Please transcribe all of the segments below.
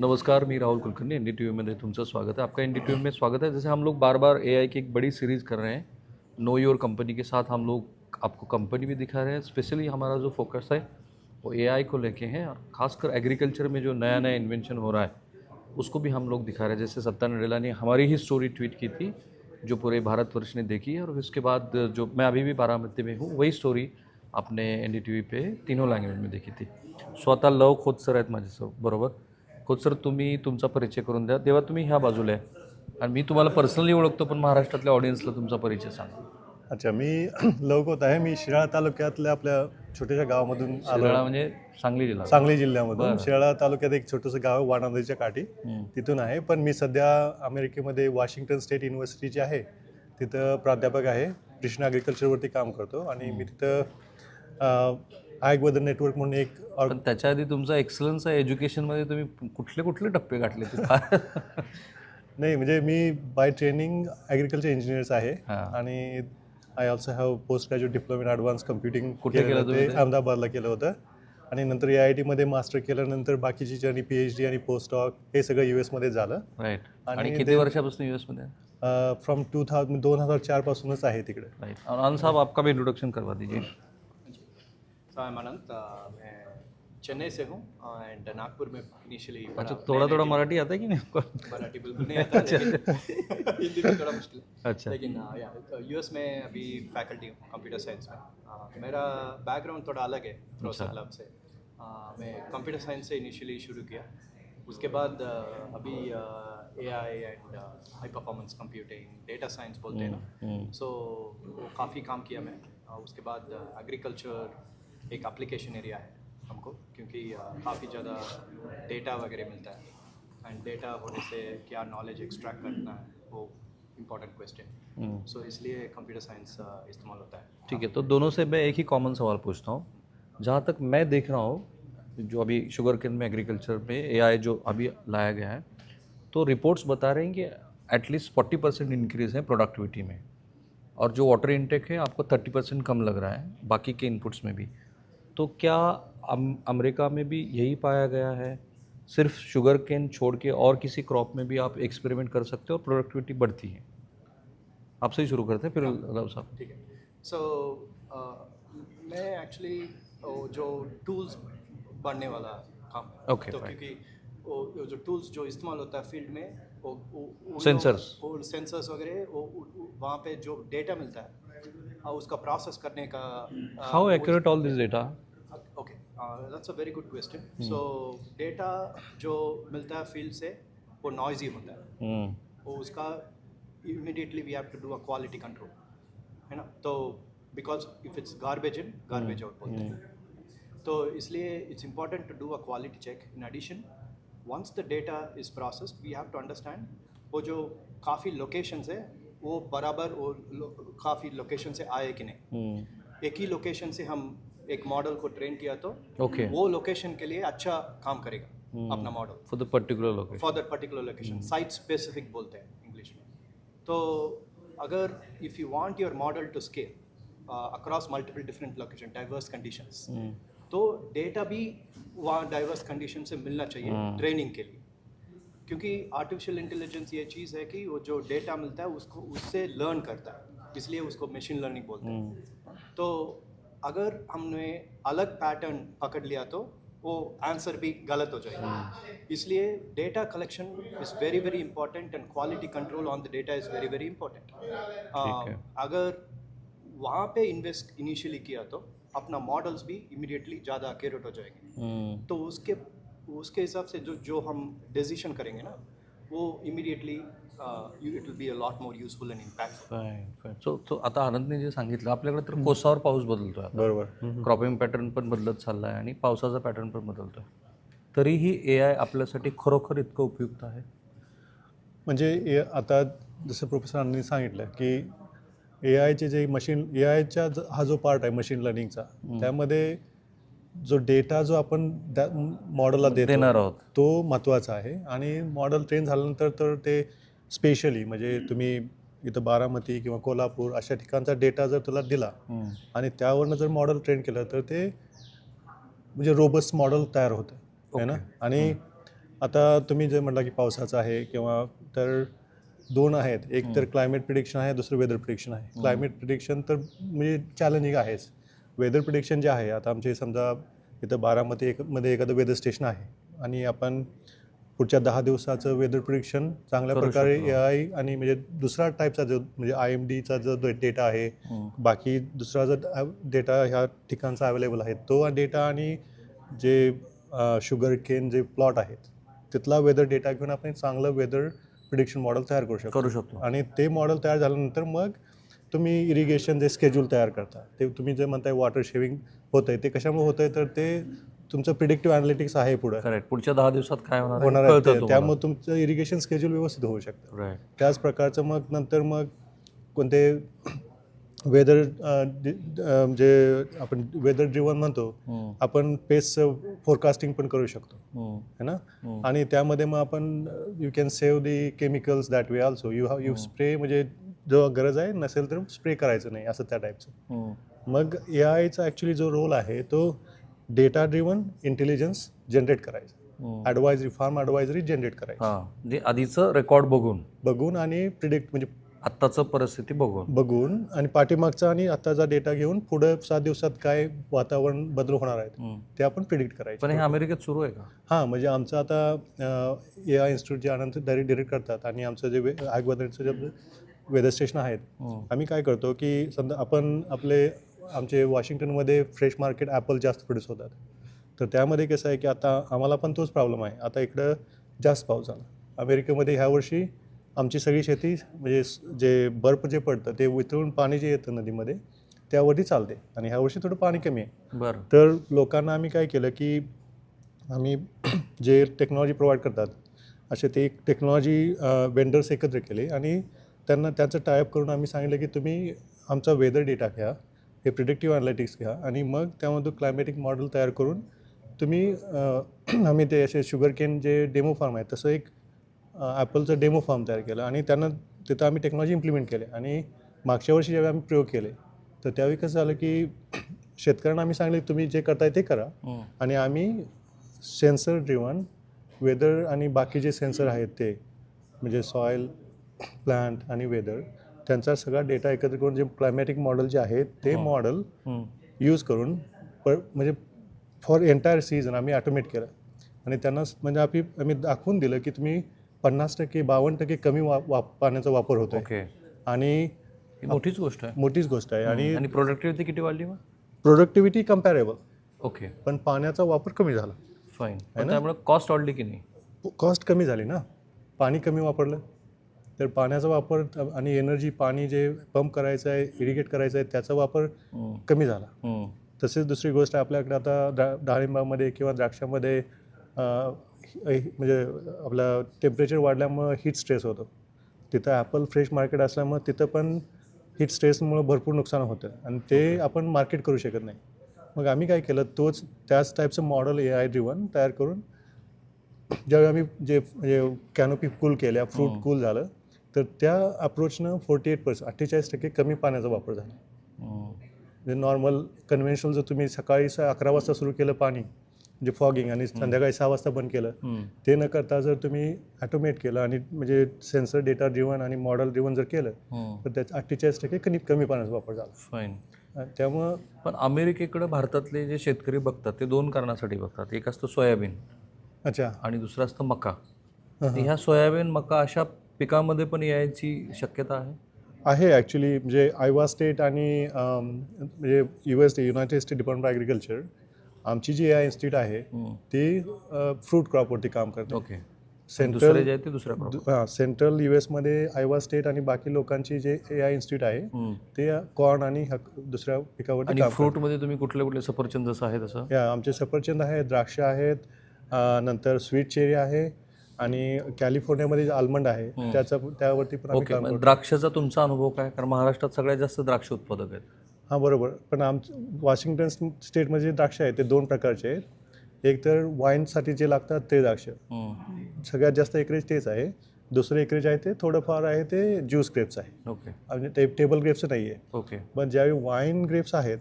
नमस्कार, मी Rahul Kulkarni N D T में तुमचं स्वागत है आपका एन डी टी में स्वागत है. जैसे हम लोग बार बार ए की एक बड़ी सीरीज़ कर रहे हैं. नो योर कंपनी के साथ हम लोग आपको कंपनी भी दिखा रहे हैं. स्पेशली हमारा जो फोकस है, वो ए आई को लेके हैं और खासकर एग्रीकल्चर में जो नया नया इन्वेंशन हो रहा है, उसको भी हम लोग दिखा रहे हैं. जैसे सत्ता नडेला ने हमारी ही स्टोरी ट्वीट की थी, जो पूरे भारतवर्ष ने देखी है और उसके बाद जो मैं अभी भी बारामती में हूँ, वही स्टोरी आपने एन डी टी व्ही पे तीनों लँग्वेज में देखी थी. स्वतः लव खोतसर आहेत माझ्यासोबत बरोबर? खोतसर तुम्ही तुमचा परिचय करून द्या. तेव्हा तुम्ही ह्या बाजूला आहे आणि मी तुम्हाला पर्सनली ओळखतो पण महाराष्ट्रातल्या ऑडियन्सला तुमचा परिचय सांगा. अच्छा मी लवकोत आहे. मी शिराळा तालुक्यातल्या आपल्या छोट्याशा गावामधून आलो. शिराळा म्हणजे सांगली जिल्हा. सांगली जिल्ह्यामधून. शिराळा तालुक्यात एक छोटंसं गाव आहे, वाणा नदीच्या काठी. तिथून आहे. पण मी सध्या अमेरिकेमध्ये वॉशिंग्टन स्टेट युनिव्हर्सिटीची आहे. तिथं प्राध्यापक आहे. कृष्ण ॲग्रिकल्चरवरती काम करतो. आणि मी तिथं आयक वेदर नेटवर्क म्हणून एक पण त्याच्या आधी तुमचा एक्सलन्स आहे. एज्युकेशनमध्ये तुम्ही कुठले कुठले टप्पे गाठले नाही म्हणजे मी बाय ट्रेनिंग ॲग्रिकल्चर इंजिनियर्स आहे. आणि I also have post graduate diploma in advance computing कुठे केलं ते? अहमदाबादला केलं होतं. आणि नंतर ए आय टीमध्ये मास्टर केल्यानंतर बाकीची जर्नी पी एच डी आणि पोस्ट डॉक हे सगळं यू एसमध्ये झालं. राईट आणि किती वर्षापासून युएसमध्ये? फ्रॉम टू थाउजंड दोन हजार चारपासूनच आहे तिकडे. साहब आपका भी इंट्रोडक्शन करवा दीजिए Uh, मैं चेन्नई से हूँ एंड नागपुर में इनिशियली अच्छा थोड़ा थोड़ा मराठी आता है कि नहीं आपको? मराठी बिल्कुल नहीं आता लेकिन हिंदी में थोड़ा मुश्किल है। अच्छा। लेकिन या यूएस में अभी फैकल्टी हूँ कंप्यूटर साइंस में। मेरा बैकग्राउंड थोड़ा अलग है प्रोसेस लैब से। Uh, मैं कंप्यूटर साइंस से इनिशियली शुरू किया। उसके बाद अभी A I and high performance computing data science बोलते हैं ना। सो काफ़ी काम किया मैं। उसके बाद एग्रीकल्चर एक एप्लीकेशन एरिया है हमको क्योंकि काफ़ी ज़्यादा डेटा वगैरह मिलता है। एंड डेटा होने से क्या नॉलेज एक्सट्रैक्ट करना है वो इम्पोर्टेंट क्वेश्चन सो इसलिए कंप्यूटर साइंस इस्तेमाल होता है। ठीक है तो दोनों से मैं एक ही कॉमन सवाल पूछता हूँ। जहाँ तक मैं देख रहा हूँ जो अभी शुगर केन में एग्रीकल्चर में एआई जो अभी लाया गया है तो रिपोर्ट्स बता रहे हैं कि at least forty percent increase है प्रोडक्टिविटी में। और जो वाटर इनटेक है आपको थर्टी परसेंट कम लग रहा है बाकी के इनपुट्स में भी। तो क्या अम, अमेरिका में भी यही पाया गया है? सिर्फ़ शुगर केन छोड़ के और किसी क्रॉप में भी आप एक्सपेरिमेंट कर सकते हो और प्रोडक्टिविटी बढ़ती है। आपसे ही शुरू करते हैं फिर लव साहब। ठीक है। सो so, मैं एक्चुअली जो टूल्स बढ़ने वाला काम है Okay, तो fine. क्योंकि वो जो टूल्स जो इस्तेमाल होता है फ़ील्ड में वो वो- वो सेंसर्स वगैरह वो वहाँ पे जो डेटा मिलता है uh, उसका प्रोसेस करने का uh, how accurate all this data okay that's a very good question so data जो मिलता है फील्ड से वो नॉइजी होता है। वो उसका immediately we have to do a quality control है ना? तो because if it's garbage in garbage out बोलते हैं। तो इसलिए it's important to do a quality check in addition once the data is processed we have to understand वो जो काफ़ी लोकेशंस है वो बराबर वो काफ़ी लोकेशन से आए कि नहीं। एक ही लोकेशन से हम एक मॉडल को ट्रेन किया तो ओके वो लोकेशन के लिए अच्छा काम करेगा hmm. Apna model for the particular location for that particular location site specific बोलते हैं इंग्लिश में. तो अगर if you want your model to scale across multiple different location diverse conditions तो डेटा भी वहाँ डाइवर्स कंडीशन से मिलना चाहिए ट्रेनिंग के लिए. क्योंकि आर्टिफिशियल इंटेलिजेंस ये चीज़ है कि वो जो डेटा मिलता है उसको उससे लर्न करता है. इसलिए उसको मशीन लर्निंग बोलते हैं. तो अगर हमने अलग पैटर्न पकड़ लिया तो वो आंसर भी गलत हो जाएगा। इसलिए data collection is very very important and quality control on the data is very very important अगर वहाँ पे इन्वेस्ट इनिशियली किया तो अपना मॉडल्स भी इमिडिएटली ज़्यादा एक्यूरेट हो जाएँगे। hmm. तो उसके उसके हिसाब से जो जो हम डिसीज़न करेंगे ना वो immediately it will be a lot more useful and impact fine fine so तो आता आनंदने जे सांगितलं आपल्याकडे तर कोसावर पाऊस बदलतोय आता. बरोबर. क्रॉपिंग पॅटर्न पण बदलत चालला आहे आणि पावसाचा पॅटर्न पण बदलतोय. तरीही ए आय आपल्यासाठी खरोखर इतकं उपयुक्त आहे? म्हणजे ए आता जसं प्रोफेसरांनी सांगितलं की ए आयचे जे मशीन ए आयच्या हा जो पार्ट आहे मशीन लर्निंगचा त्यामध्ये जो डेटा जो आपण त्या मॉडेलला देतो देणार आहोत. तो महत्त्वाचा आहे. आणि मॉडेल ट्रेन झाल्यानंतर तर ते स्पेशली म्हणजे तुम्ही इथं बारामती किंवा कोल्हापूर अशा ठिकाणचा डेटा जर तुला दिला. आणि त्यावरनं जर मॉडेल ट्रेन केलं तर ते म्हणजे रोबस्ट मॉडेल तयार होतं आहे ना? आणि आता तुम्ही जे म्हटलं की पावसाचं आहे किंवा तर दोन आहेत. एक तर क्लायमेट प्रिडिक्शन आहे दुसरं वेदर प्रिडिक्शन आहे. क्लायमेट प्रिडिक्शन तर म्हणजे चॅलेंजिंग आहेच. वेदर प्रिडिक्शन जे आहे आता आमचे समजा इथं बारामती एक मध्ये एखादं वेदर स्टेशन आहे आणि आपण पुढच्या दहा दिवसाचं वेदर प्रिडिक्शन चांगल्या करू प्रकारे शकतो. ए आय आणि म्हणजे दुसरा टाईपचा जो म्हणजे आय एम डीचा जो डेटा आहे हम्म. बाकी दुसरा जर डेटा ह्या ठिकाणचा अवेलेबल आहे तो डेटा आणि जे शुगर केन जे प्लॉट आहेत तिथला वेदर डेटा घेऊन आपण एक चांगलं वेदर प्रिडिक्शन मॉडेल तयार करू शकतो करू शकतो आणि ते मॉडेल तयार झाल्यानंतर मग तुम्ही इरिगेशन जे स्केड्यूल तयार करता ते तुम्ही जे म्हणताय वॉटर शेविंग होतं आहे ते कशामुळे होतं आहे तर ते तुमचं प्रिडिक्टिव्ह अनालिटिक्स आहे पुढं करेक्ट पुढच्या दहा दिवसात काय होणार आहे? होणार आहे कळतं ते. तुम्हाला. त्यामुळे तुमचं इरिगेशन स्केड्यूल व्यवस्थित होऊ शकतं. त्याच प्रकारचं मग नंतर मग कोणते वेदर जे आपण वेदर ड्रिवन म्हणतो. आपण पेसचं फोरकास्टिंग पण करू शकतो. है ना. आणि त्यामध्ये मग आपण you can save the chemicals that way also you have you spray म्हणजे जो गरज आहे नसेल तर स्प्रे करायचं नाही असं त्या टाईपचं. मग ए आयचा ॲक्च्युली जो रोल आहे तो डेटा ड्रिवन इंटेलिजन्स जनरेट करायचा हम्म. ॲडवायझरी फार्म ॲडवायझरी जनरेट करायची हा म्हणजे आधीचं रेकॉर्ड बघून बघून आणि प्रिडिक्ट म्हणजे आत्ताचं परिस्थिती बघून बघून आणि पाठीमागचा आणि आत्ताचा डेटा घेऊन पुढे सात दिवसात काय वातावरण बदल होणार हम्म. ते आपण प्रिडिक्ट करायचे पण हे अमेरिकेत सुरू आहे का हां म्हणजे आमचं आता ए आय इन्स्टिट्यूट जे आनंद डायरेक्ट डिरेक्ट करतात आणि आमचं जे आग वेदरचं जे वेदर स्टेशन आहेत हम्म. आम्ही काय करतो की समजा आपण आपले आमचे वॉशिंग्टनमध्ये फ्रेश मार्केट ॲपल जास्त प्रोड्यूस होतात. तर त्यामध्ये कसं आहे की आता आम्हाला पण तोच प्रॉब्लेम आहे. आता इकडं जास्त पाऊस झाला. अमेरिकेमध्ये ह्या वर्षी आमची सगळी शेती म्हणजे जे बर्फ जे पडतं ते वितळून पाणी जे येतं नदीमध्ये त्यावरती चालते. आणि ह्या वर्षी थोडं पाणी कमी आहे. बरं. तर लोकांना आम्ही काय केलं की आम्ही जे टेक्नॉलॉजी प्रोव्हाइड करतात असे ते एक टेक्नॉलॉजी वेंडर्स एकत्र केले. आणि त्यांना त्याचं टायअप करून आम्ही सांगितलं की तुम्ही आमचा वेदर डेटा घ्या. हे प्रिडिक्टिव्ह अनालिटिक्स घ्या. आणि मग त्यामधून क्लायमॅटिक मॉडेल तयार करून तुम्ही आम्ही ते असे शुगर केन जे डेमो फार्म आहे तसं एक ॲपलचं डेमो फार्म तयार केलं. आणि त्यांना तिथं आम्ही टेक्नॉलॉजी इम्प्लिमेंट केले. आणि मागच्या वर्षी ज्यावेळी आम्ही प्रयोग केले तर त्यावेळी कसं झालं की शेतकऱ्यांना आम्ही सांगले तुम्ही जे करताय ते करा. हम्म. आणि आम्ही सेन्सर ड्रिवन वेदर आणि बाकी जे सेन्सर आहेत ते म्हणजे सॉईल प्लांट आणि वेदर त्यांचा सगळा डेटा एकत्र करून जे क्लायमॅटिक मॉडेल जे आहेत ते मॉडेल हम्म. यूज करून प म्हणजे फॉर एंटायर सीझन आम्ही ऑटोमेट केलं. आणि त्यांना म्हणजे आम्ही आम्ही दाखवून दिलं की तुम्ही पन्नास टक्के बावन्न टक्के कमी वा वाप पाण्याचा वापर होतो ओके. आणि ही मोठीच गोष्ट आहे. मोठीच गोष्ट आहे. आणि आणि प्रोडक्टिव्हिटी किती वाढली मग? Productivity comparable okay. पण पाण्याचा वापर कमी झाला. फाईन त्यामुळे कॉस्ट वाढली की नाही? कॉस्ट कमी झाली ना? पाणी कमी वापरलं? तर पाण्याचा वापर आणि एनर्जी पाणी जे पंप करायचं आहे इरिगेट करायचं आहे त्याचा वापर हम्म. कमी झाला. हम्म. तसेच दुसरी गोष्ट आपल्याकडे आता डाळिंबामध्ये किंवा द्राक्षामध्ये हि- म्हणजे आपलं टेम्परेचर वाढल्यामुळं हीट स्ट्रेस होतो. तिथं ॲपल फ्रेश मार्केट असल्यामुळं तिथं पण हीट स्ट्रेसमुळं भरपूर नुकसान होतं. आणि ते आपण मार्केट करू शकत नाही. मग आम्ही काय केलं तोच त्याच टाईपचं मॉडेल ए आय ड्रिवन तयार करून ज्यावेळी आम्ही जे म्हणजे कॅनोपी कूल केल्या फ्रूट कूल झालं तर त्या अप्रोचनं फोर्टी एट पर्सेंट अठ्ठेचाळीस टक्के कमी पाण्याचा वापर झाला. म्हणजे नॉर्मल कन्व्हेन्शनल जर तुम्ही सकाळी स अकरा वाजता सुरू केलं पाणी म्हणजे फॉगिंग आणि संध्याकाळी सहा वाजता बंद केलं. ते न करता जर तुम्ही ॲटोमेट केलं आणि म्हणजे सेन्सर डेटा ड्रिवन आणि मॉडेल ड्रिवन जर केलं हम्म. तर त्याचा अठ्ठेचाळीस टक्के कमी कमी पाण्याचा वापर झाला. फाईन त्यामुळं पण अमेरिकेकडे भारतातले जे शेतकरी बघतात ते दोन कारणासाठी बघतात. एक असतं सोयाबीन अच्छा. आणि दुसरं असतं मका. हां, ह्या सोयाबीन मका अशा पिकामध्ये पण यायची शक्यता आहे आहे ॲक्च्युली म्हणजे आयवा स्टेट आणि म्हणजे U S United States Department of Agriculture आमची जी आय इन्स्टिट्यूट आहे. ती फ्रूट क्रॉपवरती काम करते ओके दुसरे सेंट्रल. हां सेंट्रल यू एसमध्ये आयवा स्टेट आणि बाकी लोकांची जे ए आय इन्स्टिट्यूट आहे. ते कॉर्न आणि दुसऱ्या पिकावरती फ्रूटमध्ये तुम्ही कुठले कुठले सफरचंद जसं आहे तसं आमचे सफरचंद आहेत द्राक्ष आहेत नंतर स्वीट चेरी आहे आणि कॅलिफोर्नियामध्ये जे आल्मंड आहे. त्याचा त्यावरती पण आम्ही ओके काम मग करतो. द्राक्षाचा तुमचा अनुभव काय? कारण महाराष्ट्रात सगळ्यात जास्त द्राक्ष उत्पादक आहेत. हां बरोबर. पण आम वॉशिंग्टन स्टेटमध्ये जे द्राक्ष आहेत ते दोन प्रकारचे आहेत. एक तर वाईनसाठी जे लागतात ते द्राक्ष. सगळ्यात जास्त एकरेज तेच आहे. दुसरं एकरेज आहे ते थोडंफार आहे ते ज्यूस ग्रेप्स आहे. ओके. म्हणजे ते टेबल ग्रेप्स नाही आहे ओके. पण ज्यावेळी वाईन ग्रेप्स आहेत.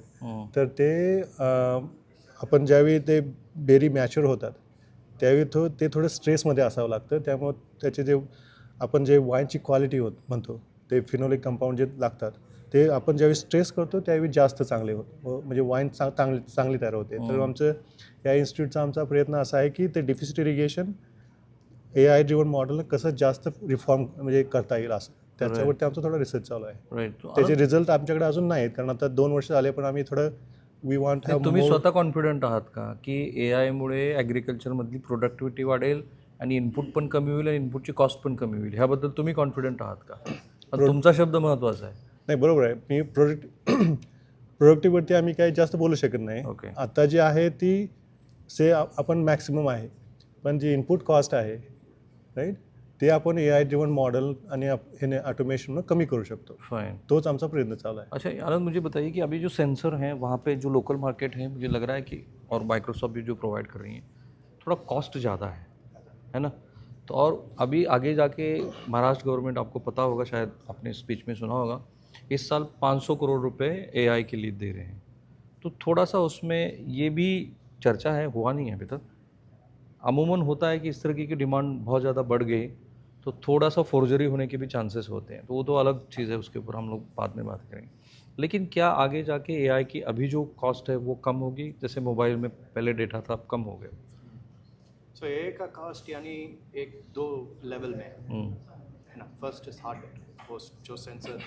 तर ते अं, आपण ज्यावेळी ते बेरी मॅच्युअर होतात त्यावेळी तो ते थोडं स्ट्रेसमध्ये असावं लागतं. त्यामुळं त्याचे जे आपण जे वाईनची क्वालिटी होत म्हणतो ते फिनोलिक कंपाऊंड जे लागतात ते आपण ज्यावेळी स्ट्रेस करतो त्यावेळी जास्त चांगले होत. व म्हणजे वाईन चा चांगली चांगली तयार होते. तर आमचं या इन्स्टिट्यूटचा आमचा प्रयत्न असा आहे की ते deficit irrigation A I driven model कसं जास्त रिफॉर्म म्हणजे करता येईल असं. त्याच्यावरती आमचा थोडा रिसर्च चालू आहे. त्याचे रिझल्ट आमच्याकडे अजून नाहीत. कारण आता दोन वर्ष झाले पण आम्ही थोडं वी वॉन्ट हॅव तुम्ही स्वतः कॉन्फिडंट आहात का की ए आयमुळे ॲग्रिकल्चरमधली प्रोडक्टिव्हिटी वाढेल आणि इनपुट पण कमी होईल आणि इनपुटची कॉस्ट पण कमी होईल? ह्याबद्दल तुम्ही कॉन्फिडंट आहात का? तुमचा शब्द महत्त्वाचा आहे. नाही बरोबर आहे. मी प्रोडक्ट प्रोडक्टिव्हिटी आम्ही काही जास्त बोलू शकत नाही. ओके आता जी आहे ती से आपण मॅक्सिमम आहे. पण जी इनपुट कॉस्ट आहे राईट ते आपण ए आय ड्रिवन मॉडेल आणि ह्याने ऑटोमेशन कमी करू शकतो. फाइन तोच आमचा प्रयत्न चालू आहे. अच्छा आनंद मुझे बताइए कि अभी जो सेंसर हैं वहाँ पे जो लोकल मार्केट है मुझे लग रहा है कि और माइक्रोसॉफ्ट भी जो प्रोवाइड कर रही है थोड़ा कॉस्ट ज़्यादा है है ना? तो और अभी आगे जाके महाराष्ट्र गवर्नमेंट आपको पता होगा शायद आपने स्पीच में सुना होगा इस साल 500 करोड़ रुपए एआई के लिए दे रहे हैं। तो थोड़ा सा उसमें ये भी चर्चा है हुआ नहीं है अभी तक। अमूमन होता है कि इस तरह की डिमांड बहुत ज़्यादा बढ़ गई। तो थोड़ा सा फोर्जरी होने के भी चांसेस होते हैं। तो वो तो अलग चीज़ है उसके ऊपर हम लोग बाद में बात करेंगे। लेकिन क्या आगे जाके एआई की अभी जो कॉस्ट है वो कम होगी? जैसे मोबाइल में पहले डेटा था अब कम हो गया। सो ए का कॉस्ट यानी एक दो लेवल में है। हम्म, ना? फ़र्स्ट इज़ हार्ड वो जो सेंसर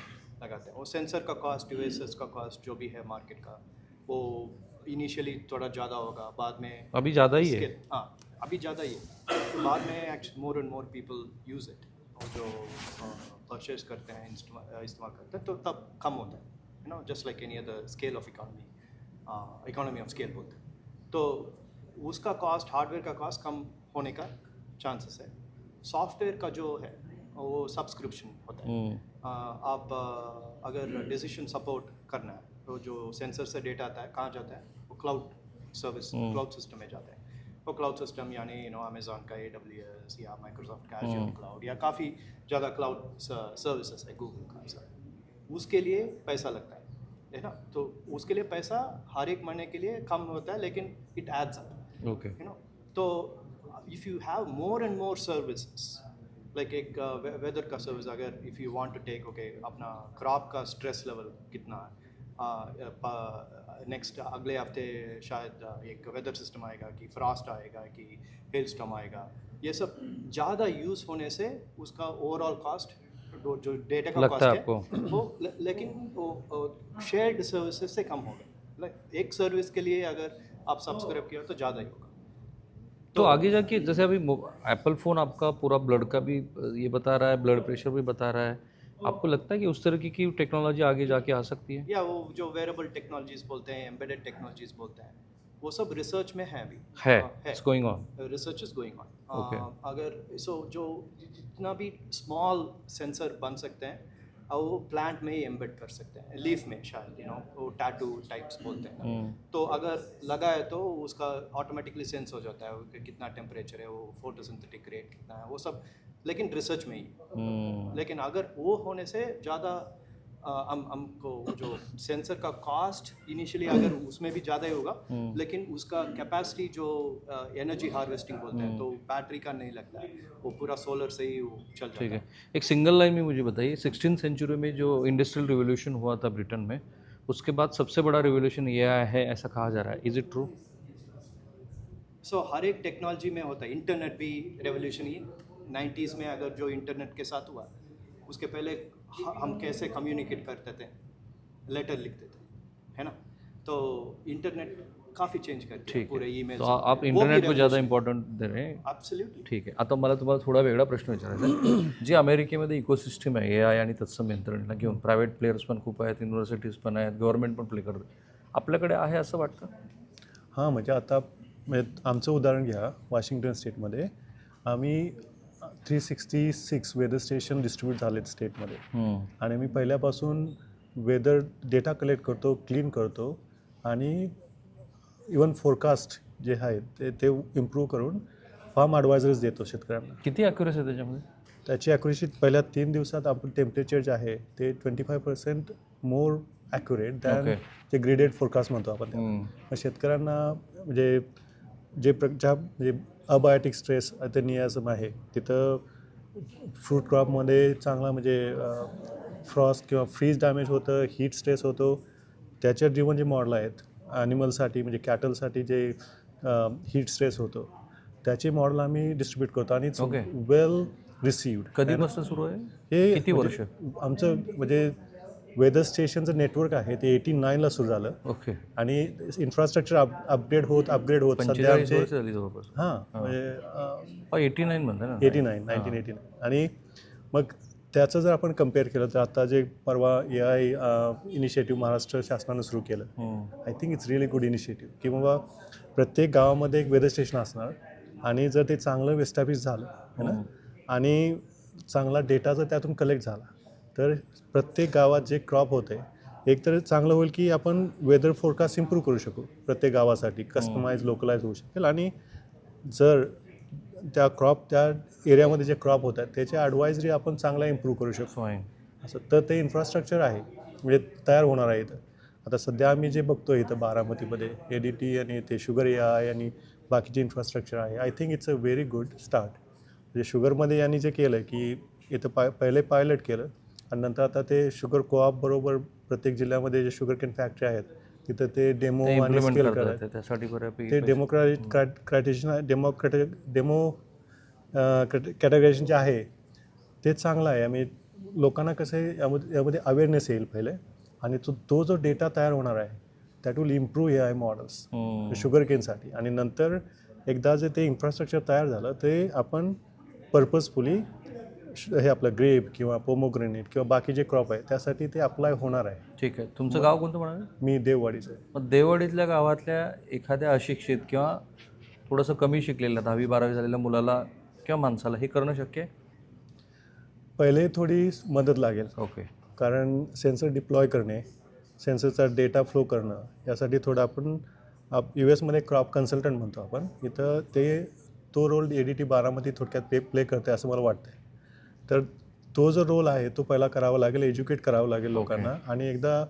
लगाते हैं। वो सेंसर का कॉस्ट डिवाइसेस का कॉस्ट जो भी है मार्केट का वो इनिशियली थोड़ा ज़्यादा होगा बाद में अभी ज़्यादा ही है? हाँ। अभी ज़्यादा ही है। तो बाद में more and more people use it और जो परचेज करते हैं इस्तेमाल करते हैं तो तब कम होता है। You know just like any other scale of economy economy of scale बोलते हैं। तो उसका कॉस्ट हार्डवेयर का कॉस्ट कम होने का चांसेस है। सॉफ्टवेयर का जो है वो सब्सक्रिप्शन होता है। हम्म, आ, आप आ, अगर डिसीज़न सपोर्ट करना है तो जो सेंसर से डेटा आता है कहाँ जाता है? वो क्लाउड सर्विस। क्लाउड सिस्टम में जाता है। वो क्लाउड सिस्टम यानी यू नो अमेजोन का ए या माइक्रोसॉफ्ट का। एजूर क्लाउड या काफ़ी ज़्यादा क्लाउड सर्विसेज है गूगल का सब उसके लिए पैसा लगता है है ना? तो उसके लिए पैसा हर एक महीने के लिए कम होता है लेकिन it adds up okay you know? तो if you have more and more services like एक वेदर का सर्विस अगर if you want to take okay अपना क्रॉप का स्ट्रेस लेवल कितना है नेक्स्ट अगले हफ़्ते शायद uh, एक वेदर सिस्टम आएगा कि फ्रॉस्ट आएगा कि हेल स्टॉम आएगा। ये सब ज़्यादा यूज़ होने से उसका ओवरऑल कॉस्ट जो डेटा का है कॉस्ट है वो ले- लेकिन वो शेयर्ड सर्विसेज़ से कम होगा एक सर्विस के लिए अगर आप सब्सक्राइब किया तो ज़्यादा ही होगा। तो आगे जाके जैसे अभी एप्पल फ़ोन आपका पूरा ब्लड का भी ये बता रहा है ब्लड प्रेशर भी बता रहा है। आपको लगता है कि उस तरह की की टेक्नोलॉजी आगे जाके आ सकती है? या वो जो वेरेबल टेक्नोलॉजीज़ बोलते हैं एम्बेडेड टेक्नोलॉजीज़ बोलते हैं वो सब रिसर्च में है अभी। है it's going on research is going on. अगर सो जो जितना भी स्मॉल सेंसर बन सकते हैं अ, वो प्लांट में ही एम्बेड कर सकते हैं लीफ में शायद यू नो वो टैटू टाइप्स बोलते हैं। हम्म, तो अगर लगा है तो उसका ऑटोमेटिकली सेंस हो जाता है कि कितना टेम्परेचर है वो फोटोसिंथेटिक रेट कितना है वो सब लेकिन रिसर्च में ही। हम्म, लेकिन अगर वो होने से ज़्यादा हम हमको जो सेंसर का कॉस्ट इनिशियली अगर उसमें भी ज़्यादा ही होगा हम्म। लेकिन उसका कैपेसिटी जो एनर्जी हार्वेस्टिंग बोलते हैं तो बैटरी का नहीं लगता है। वो पूरा सोलर से ही वो चल ठीक है। है। एक सिंगल लाइन में मुझे बताइए सिक्सटीन सेंचुरी में जो इंडस्ट्रियल रिवोल्यूशन हुआ था ब्रिटेन में उसके बाद सबसे बड़ा रिवोल्यूशन ये आया है ऐसा कहा जा रहा है। इज़ इट ट्रू सो हर एक टेक्नोलॉजी में होता है। इंटरनेट भी रेवोल्यूशन ही। नाइन्टीज़ में अगर जो इंटरनेट के साथ हुआ उसके पहले हम कैसे कम्युनिकेट करते थे? लेटर लिखते थे है ना? तो इंटरनेट काफ़ी चेंज कर दिया ठीक पूरे ईमेल तो आप इंटरनेट को ज़्यादा इम्पॉर्टंट दे रहे हैं? ठीक आहे आता मला तुम्हाला थोडा वेगळा प्रश्न विचारायचा आहे. जे अमेरिकेमध्ये इकोसिस्टम आहे ए आय आणि तत्सम यंत्रणेला घेऊन प्रायव्हेट प्लेयर्स पण खूप आहेत युनिव्हर्सिटीज पण आहेत गव्हर्नमेंट पण प्ले करतात आपल्याकडे आहे असं वाटतं? हां म्हणजे आता म्हणजे आमचं उदाहरण घ्या वॉशिंग्टन स्टेटमध्ये. आम्ही three sixty six weather station distribute झालेत स्टेटमध्ये. हम्म, आणि मी पहिल्यापासून वेदर डेटा कलेक्ट करतो क्लीन करतो आणि इवन फोरकास्ट जे आहे ते ते इम्प्रूव्ह करून फार्म ॲडवायझर्स देतो शेतकऱ्यांना. किती अॅक्युरेसी आहे त्याच्यामध्ये? त्याची ॲक्युरेसी पहिल्या तीन दिवसात आपण टेम्परेचर जे आहे ते twenty five percent more accurate than. जे ग्रेडेड फोरकास्ट म्हणतो आपण शेतकऱ्यांना म्हणजे जे प्र ज्या म्हणजे अबायोटिक स्ट्रेस ते नियासम आहे. तिथं फ्रूट क्रॉपमध्ये चांगला म्हणजे फ्रॉस्ट किंवा फ्रीज डॅमेज होतं हीट स्ट्रेस होतो. त्याच्या ड्रिवन जे मॉडल आहेत ॲनिमलसाठी म्हणजे कॅटलसाठी जे हीट स्ट्रेस होतो त्याचे मॉडल आम्ही डिस्ट्रीब्यूट करतो आणि. Well received. कधीपासून सुरू आहे? हे किती म्हणजे वर्ष? आमचं म्हणजे वेदर स्टेशनचं नेटवर्क आहे ते एटी नाईनला सुरू झालं. ओके. आणि इन्फ्रास्ट्रक्चर अप अपडेट होत अपग्रेड होत. सध्या आमचे हां म्हणजे eighty nine eighty nine nineteen eighty nine. आणि मग त्याचं जर आपण कंपेअर केलं तर आता जे परवा ए आय इनिशिएटिव्ह महाराष्ट्र शासनानं सुरू केलं. I think it's really good initiative की बाबा प्रत्येक गावामध्ये एक वेदर स्टेशन असणार आणि जर ते चांगलं एस्टॅब्लिश झालं है ना? आणि चांगला डेटा जर त्यातून कलेक्ट झाला तर प्रत्येक गावात जे क्रॉप होते एक तर चांगलं होईल की आपण वेदर फोरकास्ट इम्प्रूव्ह करू शकू प्रत्येक गावासाठी. कस्टमाइज लोकलाइज होऊ शकेल आणि जर त्या क्रॉप त्या एरियामध्ये जे क्रॉप होत आहेत त्याची ॲडवायझरी आपण चांगला इम्प्रूव्ह करू शकतो असं तर ते इन्फ्रास्ट्रक्चर आहे. म्हणजे तयार होणार आहे इथं. आता सध्या आम्ही जे बघतो इथं बारामतीमध्ये ए डी टी आणि ते शुगर ए आय आणि बाकीचे इन्फ्रास्ट्रक्चर आहे I think it's a very good start म्हणजे शुगरमध्ये यांनी जे केलं की इथं पाय पहिले पायलट केलं आणि नंतर आता ते शुगर कोऑप बरोबर प्रत्येक जिल्ह्यामध्ये जे शुगर केन फॅक्टरी आहेत तिथं ते डेमो ते आणि स्केल करतात करत ते, त्यासाठी बऱ्यापैकी ते डेमोक्रॅट क्रायटेशन डेमोक्रॅट डेमो कॅटेगरायझेशन जे आहे ते चांगलं आहे. आम्ही लोकांना कसं आहे यामध्ये यामध्ये अवेअरनेस येईल पहिले. आणि तो तो जो डेटा तयार होणार आहे that will improve A I models. Sugar केनसाठी आणि नंतर एकदा जे ते इन्फ्रास्ट्रक्चर तयार झालं ते आपण पर्पजफुली हे आपलं ग्रेप किंवा पोमोग्रेनेट किंवा बाकी जे क्रॉप आहे त्यासाठी ते अप्लाय होणार आहे. ठीक आहे. तुमचं गाव कोणतं म्हणाले? मी देववाडीचं आहे. मग देववाडीतल्या गावातल्या एखाद्या अशिक्षित किंवा थोडंसं कमी शिकलेल्या दहावी बारावी झालेल्या मुलाला किंवा माणसाला हे करणं शक्य आहे? पहिले थोडी मदत लागेल. ओके. कारण सेन्सर डिप्लॉय करणे सेन्सरचा डेटा फ्लो करणं यासाठी थोडं आपण आप यू एसमध्ये क्रॉप कन्सल्टंट म्हणतो आपण. इथं ते तो रोल ए डी टी बारामध्ये थोडक्यात पे प्ले करते असं मला वाटतं तर तो जो रोल आहे तो पहिला करावा लागेल एज्युकेट करावं लागेल लोकांना. आणि एकदा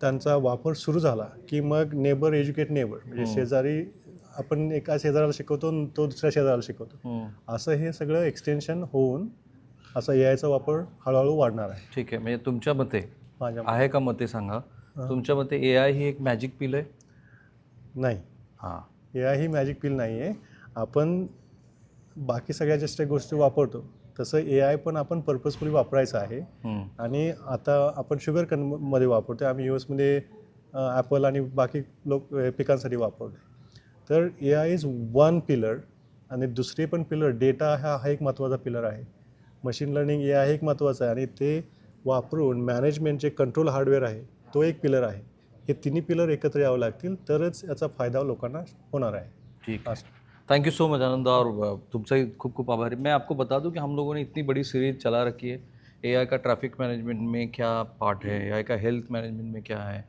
त्यांचा वापर सुरू झाला की मग नेबर एज्युकेट नेबर म्हणजे शेजारी आपण एका शेजाऱ्याला शिकवतो तो दुसऱ्या शेजाऱ्याला शिकवतो. हम्म. असं हे सगळं एक्सटेन्शन होऊन असा ए आयचा वापर हळूहळू वाढणार आहे. ठीक आहे. म्हणजे तुमच्या मते माझ्या आहे का मते सांगा? तुमच्या मते ए आय ही एक मॅजिक पिल आहे? नाही. हां. ए आय ही मॅजिक पिल नाही आहे आपण बाकी सगळ्या ज्या गोष्टी वापरतो. तसं ए आय पण आपण पर्पजफुली वापरायचं आहे. आणि आता आपण शुगर कनमध्ये वापरतो आम्ही यू एसमध्ये ॲपल आणि बाकी लोक पिकांसाठी वापरतो तर A I is one pillar आणि दुसरी पण पिलर डेटा हा हा एक महत्त्वाचा पिलर आहे. मशीन लर्निंग ए आय एक महत्त्वाचं आहे आणि ते वापरून मॅनेजमेंट जे कंट्रोल हार्डवेअर आहे तो एक पिलर आहे. हे तिन्ही पिलर एकत्र यावं लागतील तरच याचा फायदा लोकांना होणार आहे. ठीक है thank you so much Anand और अ, तुमसे ही खूब खूब आभारी। मैं आपको बता दूँ कि हम लोगों ने इतनी बड़ी सीरीज़ चला रखी है। एआई का ट्रैफ़िक मैनेजमेंट में क्या पार्ट है? एआई का हेल्थ मैनेजमेंट में क्या है?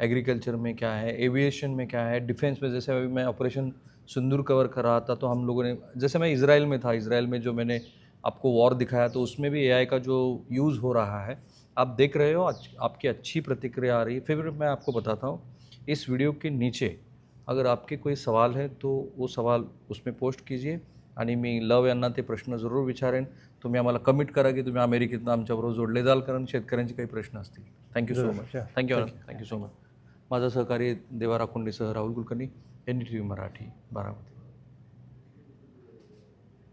एग्रीकल्चर में क्या है? एविएशन में क्या है? डिफेंस में जैसे अभी मैं ऑपरेशन सिंदूर कवर कर रहा था तो हम लोगों ने जैसे मैं इसराइल में था इसराइल में जो मैंने आपको वॉर दिखाया तो उसमें भी एआई का जो यूज़ हो रहा है। आप देख रहे हो आपकी अच्छी प्रतिक्रिया आ रही है। फिर मैं आपको बताता हूँ इस वीडियो के नीचे अगर आपके कोई सवाल है तो वो सवाल उसमें पोस्ट कीजिए। आणि मी लव यांना ते प्रश्न जरूर विचारेन तुम्ही आम्हाला कमिट करा की तुम्ही अमेरिकेतनं आमच्याबरोबर जोडले जाल कारण शेतकऱ्यांचे काही प्रश्न असतील. Thank you so much thank you thank you so much माझं सहकारी Deva राखुंडीसह Rahul Kulkarni N D T V Marathi Baramati.